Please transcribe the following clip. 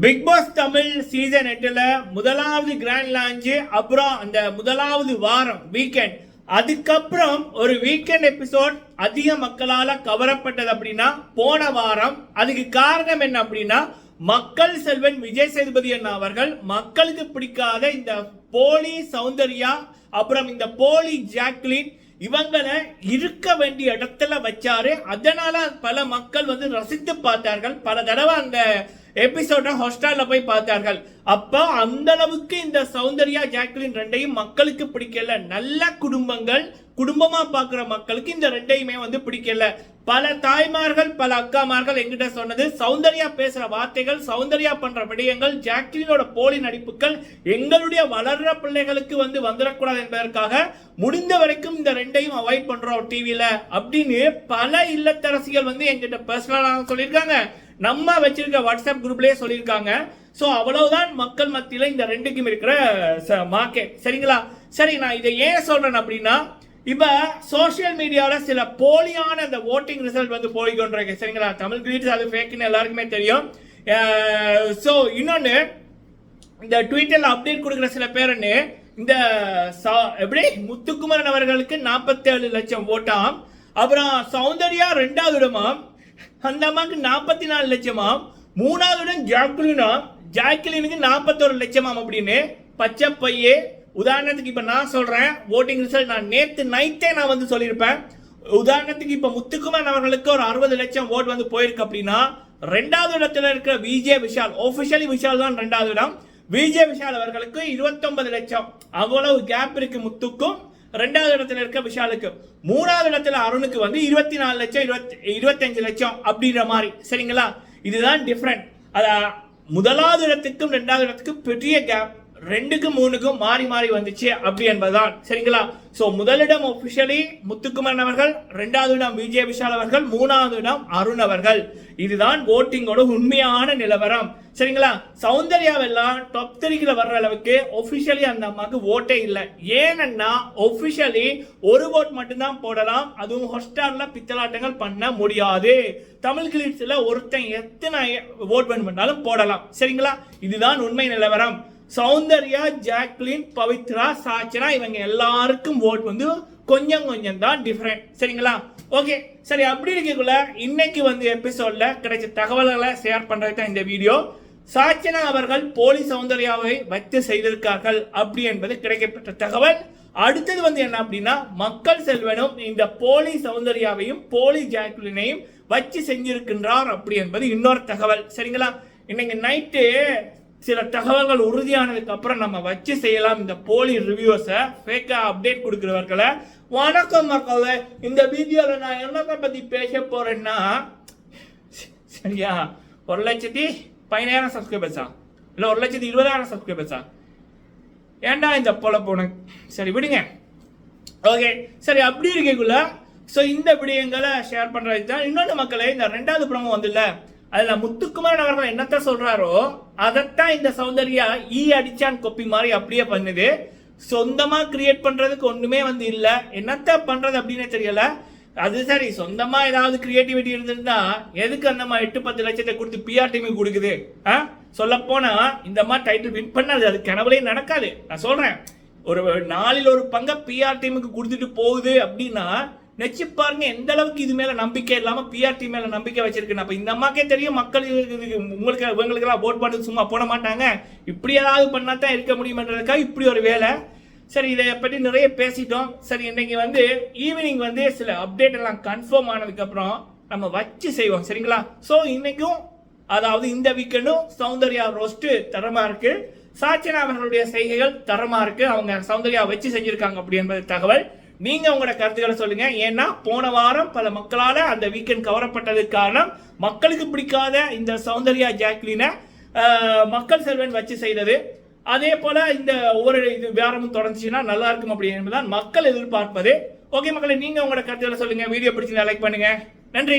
Big pass Tamil season எட்டுல முதலாவது grand launch அப்புறம் அந்த முதலாவது வாரம் வீக்கெண்ட் அதுக்கப்புறம் ஒரு வீக்கெண்ட் எபிசோட் அதிக மக்களால கவரப்பட்டது அப்படின்னா போன வாரம். அதுக்கு காரணம் என்ன அப்படின்னா மக்கள் செல்வன் விஜய் சேதுபதி அண்ணா அவர்கள் மக்களுக்கு பிடிக்காத இந்த போலி சௌந்தர்யா அப்புறம் இந்த போலி ஜாக்லின் இவங்களை இருக்க வேண்டிய இடத்துல வச்சாரு. அதனால பல மக்கள் வந்து ரசித்து பார்த்தார்கள். பல தடவை அந்த எபிசோட ஹாஸ்டல்ல போய் பார்த்தார்கள். அப்போ அந்த அளவுக்கு இந்த சௌந்தர்யா ஜாக்லின் ரெண்டையும் மக்களுக்கு பிடிக்கல. நல்ல குடும்பங்கள் குடும்பமா பார்க்குற மக்களுக்கு இந்த ரெண்டையுமே வந்து பிடிக்கல. பல தாய்மார்கள் பல அக்காமார்கள் எங்கிட்ட சொன்னது சௌந்தர்யா பேசுற வார்த்தைகள் சௌந்தர்யா பண்ற விடயங்கள் ஜாக்லினோட போலி நடிப்புகள் எங்களுடைய வளர்ற பிள்ளைகளுக்கு வந்து வந்துடக்கூடாது என்பதற்காக முடிந்த வரைக்கும் இந்த ரெண்டையும் அவாய்ட் பண்றோம் டிவியில அப்படின்னு பல இல்லத்தரசிகள் வந்து எங்கிட்ட பர்சனலாக சொல்லியிருக்காங்க. நம்ம வச்சிருக்க வாட்ஸ்அப் குரூப்லேயே சொல்லியிருக்காங்க. ஸோ அவ்வளவுதான் மக்கள் மத்தியில் இந்த ரெண்டுக்கும் இருக்கிற மார்க்கெட் சரிங்களா? சரி நான் இதை ஏன் சொல்றேன் அப்படின்னா இப்போ சோஷியல் மீடியாவில் சில போலியான அந்த ஓட்டிங் ரிசல்ட் வந்து போய்கொண்டிருக்கு சரிங்களா? தமிழ் கிரீட்ஸ் அது ஃபேக்குன்னு எல்லாருக்குமே தெரியும். ஸோ இன்னொன்று இந்த ட்விட்டரில் அப்டேட் கொடுக்குற சில பேருன்னு இந்த சா- எப்படி? முத்துக்குமரன் அவர்களுக்கு நாற்பத்தேழு லட்சம் ஓட்டாம் அப்புறம் சௌந்தர்யா ரெண்டாவது இடமாம். அந்த அம்மாவுக்கு நாற்பத்தி நாலு லட்சமாம். மூணாவது இடம் ஜாக்லினா ஜாக்குலினுக்கு நாற்பத்தோரு லட்சமாம் அப்படின்னு பச்சை பையே. உதாரணத்துக்கு இப்போ நான் சொல்கிறேன் ஓட்டிங் ரிசல்ட் நான் நேற்று நைட்டே நான் வந்து சொல்லியிருப்பேன். உதாரணத்துக்கு இப்போ முத்துக்குமார் அவர்களுக்கு ஒரு அறுபது லட்சம் ஓட் வந்து போயிருக்கு அப்படின்னா ரெண்டாவது இடத்துல இருக்கிற விஜய் விஷால் ஒஃபிஷியலி விஷால் தான் ரெண்டாவது இடம். விஜய் விஷால் அவர்களுக்கு 29 லட்சம். அவ்வளவு கேப் இருக்கு முத்துக்கும். ரெண்டாவது இடத்துல இருக்க விஷாலுக்கு. மூணாவது இடத்துல அருணுக்கு வந்து இருபத்தி நாலு லட்சம் இருபத்தி இருபத்தஞ்சு லட்சம் அப்படின்ற மாதிரி. சரிங்களா? இதுதான் டிஃப்ரெண்ட் அத முதலாவது இடத்துக்கும் ரெண்டாவது இடத்துக்கும் பெரிய கேப் ரெண்டுக்கும் மூணுக்கும் மாறி மாறி வந்துச்சு அப்படி என்பதுதான். சரிங்களா? ஸோ முதலிடம் ஒபிஷியலி முத்துக்குமரன் அவர்கள் ரெண்டாவது இடம் விஜய் விஷால் அவர்கள் மூணாவது இடம் அருண் அவர்கள். இதுதான் ஓட்டிங்கோட உண்மையான நிலவரம். சரிங்களா? சௌந்தர்யாவெல்லாம் டாப் த்ரீக்கில் வர்ற அளவுக்கு ஒபிஷியலி அந்த அம்மாக்கு ஓட்டே இல்லை. ஏனென்னா ஒபிஷியலி ஒரு ஓட் மட்டும்தான் போடலாம். அதுவும் ஹொஸ்டாரில் பித்தலாட்டங்கள் பண்ண முடியாது. தமிழ் கிளிட்ஸில் ஒருத்தன் எத்தனை ஓட் பண்ணாலும் போடலாம். சரிங்களா? இதுதான் உண்மை நிலவரம். சௌந்தர்யா ஜாக்லின் பவித்ரா சாச்சனா இவங்க எல்லாருக்கும் ஓட் வந்து கொஞ்சம் கொஞ்சம் தான் டிஃப்ரெண்ட் சரிங்களா? ஓகே சரி அப்படி இருக்கக்குள்ள இன்னைக்கு வந்து எபிசோட்ல கிடைச்ச தகவல்களை ஷேர் பண்றது தான் இந்த வீடியோ சாச்சனா அவர்கள் போலி சௌந்தர்யாவை வைத்து செய்திருக்கார்கள் அப்படி என்பது கிடைக்கப்பட்ட தகவல். அடுத்தது வந்து என்ன அப்படின்னா மக்கள் செல்வனும் இந்த போலி சௌந்தர்யாவையும் போலி ஜாக்லினையும் வச்சு செஞ்சிருக்கின்றார் அப்படி என்பது இன்னொரு தகவல். சரிங்களா? இன்னைக்கு நைட்டு சில தகவல்கள் உறுதியானதுக்கு அப்புறம் நம்ம வச்சு செய்யலாம். இந்த போலி ரிவ்யூஸை ஃபேக்காக அப்டேட் கொடுக்குறவர்களை. வணக்கம் மக்களே இந்த வீடியோவில் நான் என்னத்தை பற்றி பேச போகிறேன்னா சரியா? ஒரு லட்சத்தி பதினாயிரம் சப்ஸ்கிரைபர்ஸா இல்லை ஒரு லட்சத்தி இருபதாயிரம் சப்ஸ்கிரைபர்ஸா ஏன்டா இந்த பொழப்பு உனக்கு சரி விடுங்க. ஓகே சரி அப்படி இருக்கக்குள்ள ஸோ இந்த விடயங்களை ஷேர் பண்ணுறது தான் இன்னொன்று மக்களே இந்த ரெண்டாவது ப்ரோமோ வந்துல்ல அதுல முத்துக்குமாரன் அவர்கள் என்னத்த சொல்றாரோ அதைத்தான் இந்த சௌந்தர்யா ஈ அடிச்சான் கொப்பி மாதிரி அப்படியே பண்ணுது. சொந்தமா கிரியேட் பண்றதுக்கு ஒண்ணுமே வந்து இல்ல. என்னத்த பண்றது அப்படின்னு தெரியல. அது சரி சொந்தமா ஏதாவது கிரியேட்டிவிட்டி இருந்திருந்தா எதுக்கு அந்த மாதிரி எட்டு பத்து லட்சத்தை கொடுத்து பிஆர் டீமுக்கு கொடுக்குது? ஆ? சொல்ல போனா இந்த மாதிரி டைட்டில் வின் பண்ணாது. அது கனவுலே நடக்காது. நான் சொல்றேன். ஒரு நாளில் ஒரு பங்கை பிஆர் டீமுக்கு கொடுத்துட்டு போகுது அப்படின்னா நெச்சு பாருங்க எந்த அளவுக்கு இது மேல நம்பிக்கை இல்லாம பிஆர்டி மேலே மேல நம்பிக்கை வச்சிருக்கேன் அப்ப இந்த அம்மாக்கே தெரியும் மக்கள் உங்களுக்கு இவங்களுக்கு எல்லாம் ஓட் பண்ணி சும்மா போட மாட்டாங்க. இப்படி ஏதாவது பண்ணால் தான் இருக்க முடியுமன்றதுக்காக இப்படி ஒரு வேலை. சரி இதை பற்றி நிறைய பேசிட்டோம். சரி இன்னைக்கு வந்து ஈவினிங் வந்து சில அப்டேட் எல்லாம் கன்ஃபார்ம் ஆனதுக்கு அப்புறம் நம்ம வச்சு செய்வோம். சரிங்களா? ஸோ இன்னைக்கும் அதாவது இந்த வீக்கெண்டும் சௌந்தர்யா ரோஸ்ட்டு தரமாக இருக்கு. சாச்சனா அவர்களுடைய செய்கைகள் தரமாக இருக்கு. அவங்க சௌந்தர்யா வச்சு செஞ்சிருக்காங்க அப்படி என்பது தகவல். நீங்க உங்களோட கருத்துக்களை சொல்லுங்க. ஏன்னா போன வாரம் பல மக்களால அந்த வீக்கெண்ட் கவரப்பட்டதுக்கு காரணம் மக்களுக்கு பிடிக்காத இந்த சௌந்தர்யா ஜாக்லினை மக்கள் செல்வன் வச்சு செய்தது. அதே போல இந்த ஒவ்வொரு இது வியாரமும் தொடர்ந்துச்சுன்னா நல்லா இருக்கும் அப்படி என்பதுதான் மக்கள் எதிர்பார்ப்பது. ஓகே மக்களை நீங்க உங்களோட கருத்துக்களை சொல்லுங்க. வீடியோ பிடிச்சிருந்தா லைக் பண்ணுங்க. நன்றி.